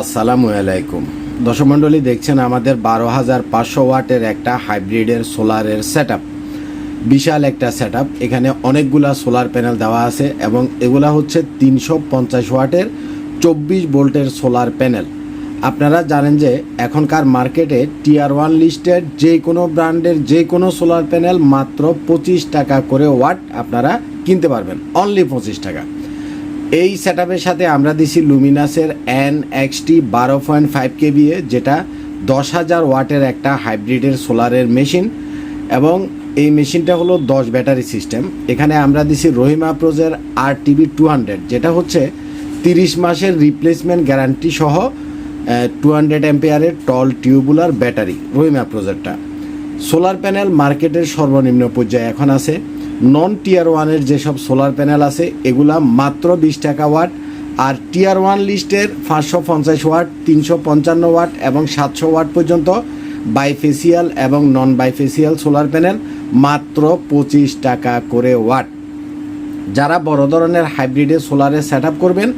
আসসালামু আলাইকুম। দর্শক মণ্ডলী, দেখছেন আমাদের বারো হাজার পাঁচশো ওয়াটের একটা হাইব্রিডের সোলারের সেট বিশাল একটা সেট এখানে অনেকগুলা সোলার প্যানেল দেওয়া আছে এবং এগুলা হচ্ছে তিনশো পঞ্চাশ ওয়াটের চব্বিশ ভোল্টের সোলার প্যানেল। আপনারা জানেন যে এখনকার মার্কেটে টিয়ার ওয়ান লিস্টের যে কোনো ব্র্যান্ডের যে কোনো সোলার প্যানেল মাত্র পঁচিশ টাকা করে ওয়াট আপনারা কিনতে পারবেন। অনলি পঁচিশ টাকা। এই সেট সাথে আমরা দিছি লুমিনাসের এন এক্সটি বারো পয়েন্ট ফাইভ কেবিএ যেটা দশ হাজার ওয়াটের একটা হাইব্রিডের সোলারের মেশিন এবং এই মেশিনটা হলো দশ ব্যাটারি সিস্টেম। এখানে আমরা দিছি রহিমা প্রোজের আর টিভি টু হান্ড্রেড যেটা হচ্ছে তিরিশ মাসের রিপ্লেসমেন্ট গ্যারান্টি সহ টু হান্ড্রেড এম্পিয়ারের টল টিউবুলার ব্যাটারি রহিমা প্রোজেরটা। সোলার প্যানেল মার্কেটের সর্বনিম্ন পর্যায়ে এখন আছে। নন টিয়ার ওয়ানের যেসব সোলার প্যানেল আছে, এগুলা মাত্র বিশ টাকা ওয়াট আর টিয়ার ওয়ান লিস্টের পাঁচশো পঞ্চাশ ওয়াট তিনশো পঞ্চান্ন ওয়াট এবং সাতশো ওয়াট পর্যন্ত বাইফেসিয়াল এবং নন বাইফেসিয়াল সোলার প্যানেল মাত্র পঁচিশ টাকা করে ওয়াট যারা বড় ধরনের হাইব্রিডের সোলারের সেট করবেন,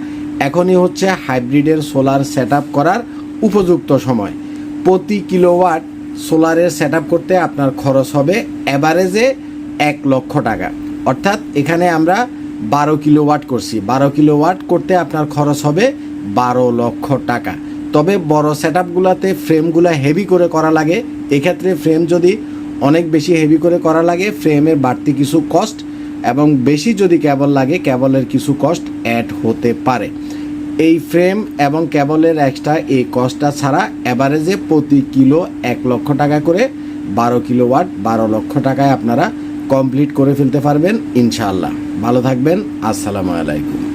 এখনই হচ্ছে হাইব্রিডের সোলার সেট করার উপযুক্ত সময়। প্রতি কিলোওয়াট সোলারের সেট করতে আপনার খরচ হবে অ্যাভারেজে এক লক্ষ টাকা। অর্থাৎ এখানে আমরা বারো কিলোওয়াট করছি। বারো কিলোওয়াট করতে আপনার খরচ হবে বারো লক্ষ টাকা। তবে বড় সেট আপগুলোতে ফ্রেমগুলো হেভি করে করা লাগে। এক্ষেত্রে ফ্রেম যদি অনেক বেশি হেভি করে করা লাগে, ফ্রেমের বাড়তি কিছু কস্ট এবং বেশি যদি কেবল লাগে, কেবলের কিছু কস্ট অ্যাড হতে পারে। এই ফ্রেম এবং কেবলের এক্সট্রা এই কস্টটা ছাড়া অ্যাভারেজে প্রতি কিলো এক লক্ষ টাকা করে বারো কিলো ওয়াট বারো লক্ষ টাকায় আপনারা কমপ্লিট করে ফেলতে পারবেন ইনশাআল্লাহ। ভালো থাকবেন আসসালামু আলাইকুম।